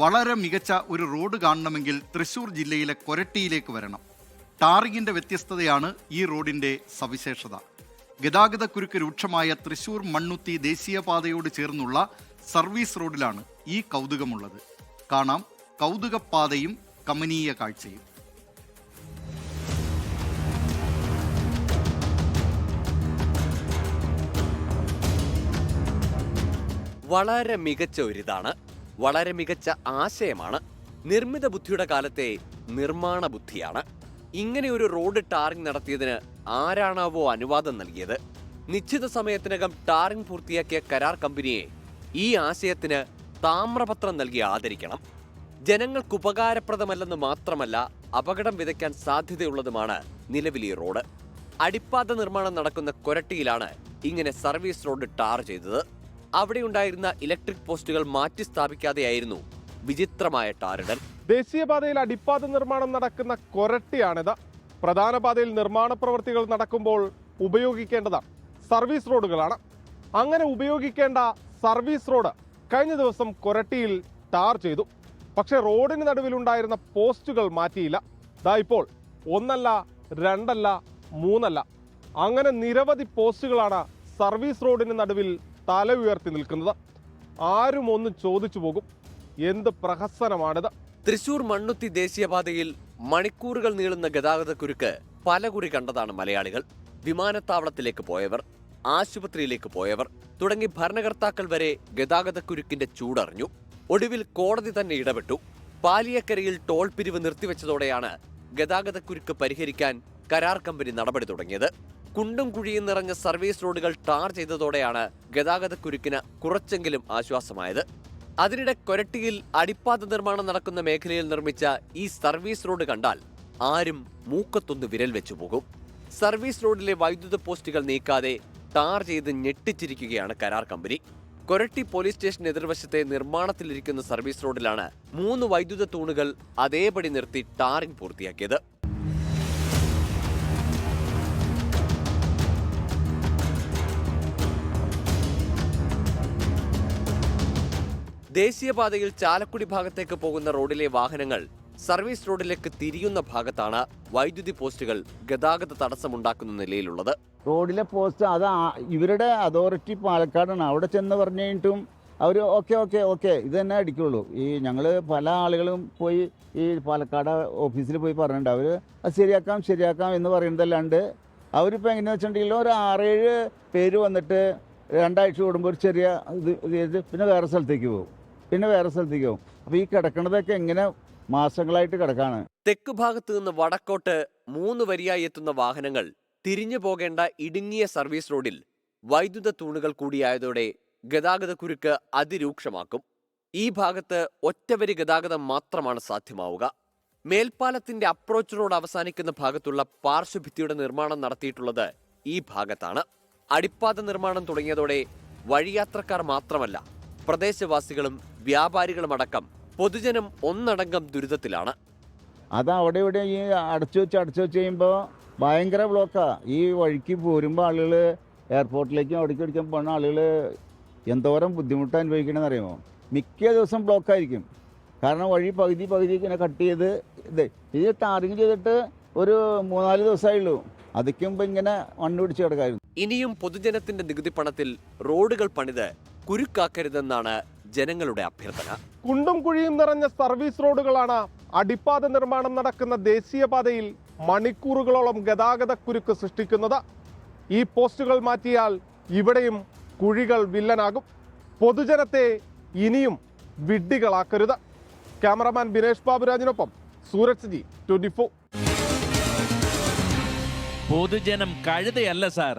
വളരെ മികച്ച ഒരു റോഡ് കാണണമെങ്കിൽ തൃശ്ശൂർ ജില്ലയിലെ കൊരട്ടിയിലേക്ക് വരണം. ടാറിങ്ങിന്റെ വ്യത്യസ്തതയാണ് ഈ റോഡിന്റെ സവിശേഷത. ഗതാഗതക്കുരുക്ക് രൂക്ഷമായ തൃശ്ശൂർ മണ്ണുത്തി ദേശീയപാതയോട് ചേർന്നുള്ള സർവീസ് റോഡിലാണ് ഈ കൗതുകമുള്ളത്. കാണാം കൗതുകപ്പാതയും കമനീയ കാഴ്ചയും. വളരെ മികച്ച ഒരിതാണ് വളരെ മികച്ച ആശയമാണ്. നിർമ്മിത ബുദ്ധിയുടെ കാലത്തെ നിർമ്മാണ ബുദ്ധിയാണ്. ഇങ്ങനെ ഒരു റോഡ് ടാറിംഗ് നടത്തിയതിന് ആരാണാവോ അനുവാദം നൽകിയത്. നിശ്ചിത സമയത്തിനകം ടാറിംഗ് പൂർത്തിയാക്കിയ കരാർ കമ്പനിയെ ഈ ആശയത്തിന് താമ്രപത്രം നൽകി ആദരിക്കണം. ജനങ്ങൾക്ക് ഉപകാരപ്രദമല്ലെന്ന് മാത്രമല്ല അപകടം വിതയ്ക്കാൻ സാധ്യതയുള്ളതുമാണ് നിലവിലെ റോഡ്. അടിപ്പാത നിർമ്മാണം നടക്കുന്ന കൊരട്ടിയിലാണ് ഇങ്ങനെ സർവീസ് റോഡ് ടാർ ചെയ്തത്. അവിടെയുണ്ടായിരുന്ന ഇലക്ട്രിക് പോസ്റ്റുകൾ മാറ്റി സ്ഥാപിക്കാതെയായിരുന്നു വിചിത്രമായ ടാറിടൽ. ദേശീയപാതയിൽ അടിപ്പാത നിർമ്മാണം നടക്കുന്ന കൊരട്ടിയാണിത്. പ്രധാന പാതയിൽ നിർമ്മാണ പ്രവൃത്തികൾ നടക്കുമ്പോൾ ഉപയോഗിക്കേണ്ടതാണ് സർവീസ് റോഡുകളാണ്. അങ്ങനെ ഉപയോഗിക്കേണ്ട സർവീസ് റോഡ് കഴിഞ്ഞ ദിവസം കൊരട്ടിയിൽ ടാർ ചെയ്തു. പക്ഷേ റോഡിന് നടുവിലുണ്ടായിരുന്ന പോസ്റ്റുകൾ മാറ്റിയില്ല. ദാ ഇപ്പോൾ ഒന്നല്ല രണ്ടല്ല മൂന്നല്ല. അങ്ങനെ നിരവധി പോസ്റ്റുകളാണ് സർവീസ് റോഡിന് നടുവിൽ തല ഉയർത്തി നിൽക്കുന്നത്. ആരും ഒന്ന് ചോദിച്ചു പോകും എന്ത് പ്രഹസനമാണിത്. തൃശൂർ മണ്ണുത്തി ദേശീയപാതയിൽ മണിക്കൂറുകൾ നീളുന്ന ഗതാഗതക്കുരുക്ക് പലകുറി കണ്ടതാണ് മലയാളികൾ. വിമാനത്താവളത്തിലേക്ക് പോയവർ ആശുപത്രിയിലേക്ക് പോയവർ തുടങ്ങി ഭരണകർത്താക്കൾ വരെ ഗതാഗതക്കുരുക്കിന്റെ ചൂടറിഞ്ഞു. ഒടുവിൽ കോടതി തന്നെ ഇടപെട്ടു. പാലിയക്കരയിൽ ടോൾ പിരിവ് നിർത്തിവെച്ചതോടെയാണ് ഗതാഗതക്കുരുക്ക് പരിഹരിക്കാൻ കരാർ കമ്പനി നടപടി തുടങ്ങിയത്. കുണ്ടും കുഴിയും നിറഞ്ഞ സർവീസ് റോഡുകൾ ടാർ ചെയ്തതോടെയാണ് ഗതാഗതക്കുരുക്കിന് കുറച്ചെങ്കിലും ആശ്വാസമായത്. അതിനിടെ കൊരട്ടിയിൽ അടിപ്പാത നിർമ്മാണം നടക്കുന്ന മേഖലയിൽ നിർമ്മിച്ച ഈ സർവീസ് റോഡ് കണ്ടാൽ ആരും മൂക്കത്തൊന്ന് വിരൽ വെച്ചു പോകും. സർവീസ് റോഡിലെ വൈദ്യുത പോസ്റ്റുകൾ നീക്കാതെ ടാർ ചെയ്ത് ഞെട്ടിച്ചിരിക്കുകയാണ് കരാർ കമ്പനി. കൊരട്ടി പോലീസ് സ്റ്റേഷൻ എതിർവശത്തെ നിർമ്മാണത്തിലിരിക്കുന്ന സർവീസ് റോഡിലാണ് മൂന്ന് വൈദ്യുത തൂണുകൾ അതേപടി നിർത്തി ടാറിംഗ് പൂർത്തിയാക്കിയത്. ദേശീയപാതയിൽ ചാലക്കുടി ഭാഗത്തേക്ക് പോകുന്ന റോഡിലെ വാഹനങ്ങൾ സർവീസ് റോഡിലേക്ക് തിരിയുന്ന ഭാഗത്താണ് വൈദ്യുതി പോസ്റ്റുകൾ ഗതാഗത തടസ്സമുണ്ടാക്കുന്ന നിലയിലുള്ളത്. റോഡിലെ പോസ്റ്റ് അത് ഇവരുടെ അതോറിറ്റി പാലക്കാടാണ്. അവിടെ ചെന്ന് പറഞ്ഞു കഴിഞ്ഞിട്ടും അവർ ഓക്കെ ഓക്കെ ഓക്കെ ഇത് തന്നെ അടിക്കുള്ളൂ. ഈ ഞങ്ങൾ പല ആളുകളും പോയി ഈ പാലക്കാട് ഓഫീസിൽ പോയി പറഞ്ഞിട്ടുണ്ട്. അവർ അത് ശരിയാക്കാം ശരിയാക്കാം എന്ന് പറയുന്നതല്ലാണ്ട് അവരിപ്പോൾ എങ്ങനെയാ വെച്ചിട്ടുണ്ടെങ്കിൽ ഒരു ആറേഴ് പേര് വന്നിട്ട് രണ്ടാഴ്ച കൂടുമ്പോൾ ഒരു ചെറിയ ഇത് പിന്നെ വേറെ സ്ഥലത്തേക്ക് പോകും. പിന്നെ വേറെ സ്ഥലത്തേക്ക്? പോകും അപ്പോൾ ഈ കിടക്കണതൊക്കെ എങ്ങനെ മാസങ്ങളായിട്ട് കിടക്കാണ്? തെക്ക് ഭാഗത്ത് നിന്ന് വടക്കോട്ട് മൂന്ന് വരിയായി എത്തുന്ന വാഹനങ്ങൾ തിരിഞ്ഞു പോകേണ്ട ഇടുങ്ങിയ സർവീസ് റോഡിൽ വൈദ്യുത തൂണുകൾ കൂടിയായതോടെ ഗതാഗതക്കുരുക്ക് അതിരൂക്ഷമാക്കും. ഈ ഭാഗത്ത് ഒറ്റവരി ഗതാഗതം മാത്രമാണ് സാധ്യമാവുക. മേൽപ്പാലത്തിന്റെ അപ്രോച്ച് റോഡ് അവസാനിക്കുന്ന ഭാഗത്തുള്ള പാർശ്വഭിത്തിയുടെ നിർമ്മാണം നടത്തിയിട്ടുള്ളത് ഈ ഭാഗത്താണ്. അടിപ്പാത നിർമ്മാണം തുടങ്ങിയതോടെ വഴിയാത്രക്കാർ മാത്രമല്ല പ്രദേശവാസികളും വ്യാപാരികളുമടക്കം പൊതുജനം ഒന്നടങ്കം ദുരിതത്തിലാണ്. അത് അവിടെ ഇവിടെ ഈ അടച്ചു വെച്ച് അടച്ചു വെച്ച് കഴിയുമ്പോൾ ഭയങ്കര ബ്ലോക്കാണ് ഈ വഴിക്ക് പോരുമ്പോൾ ആളുകൾ എയർപോർട്ടിലേക്കും അവിടേക്ക് അടിക്കാൻ പോകുന്ന ആളുകൾ എന്തോരം ബുദ്ധിമുട്ട് അനുഭവിക്കണമെന്ന് അറിയുമോ മിക്ക ദിവസം ബ്ലോക്കായിരിക്കും. കാരണം വഴി പകുതി പകുതി ഇങ്ങനെ കട്ട് ചെയ്ത് ഇത് ഇത് ടാറിങ് ചെയ്തിട്ട് ഒരു മൂന്നാൽ ദിവസമായുള്ളൂ അതിക്കുമ്പോൾ ഇങ്ങനെ മണ്ണ് പിടിച്ച് കിടക്കായിരുന്നു. ഇനിയും പൊതുജനത്തിന്റെ നികുതി പണത്തിൽ റോഡുകൾ പണിത് കുരുക്കാക്കരുതെന്നാണ് ജനങ്ങളുടെ അഭ്യർത്ഥന. കുണ്ടും കുഴിയും നിറഞ്ഞ സർവീസ് റോഡുകളാണ് അടിപ്പാത നിർമ്മാണം നടക്കുന്ന ദേശീയപാതയിൽ മണിക്കൂറുകളോളം ഗതാഗത കുരുക്ക് സൃഷ്ടിക്കുന്നത്. ഈ പോസ്റ്റുകൾ മാറ്റിയാൽ ഇവിടെയും കുഴികൾ വില്ലനാകും. പൊതുജനത്തെ ഇനിയും വിഡ്ഢികളാക്കരുത്. ക്യാമറമാൻ ബിനേഷ് ബാബുരാജിനൊപ്പം സൂരജ് ജി ട്വന്റി ഫോർ. പൊതുജനം കഴുതയല്ല സാർ.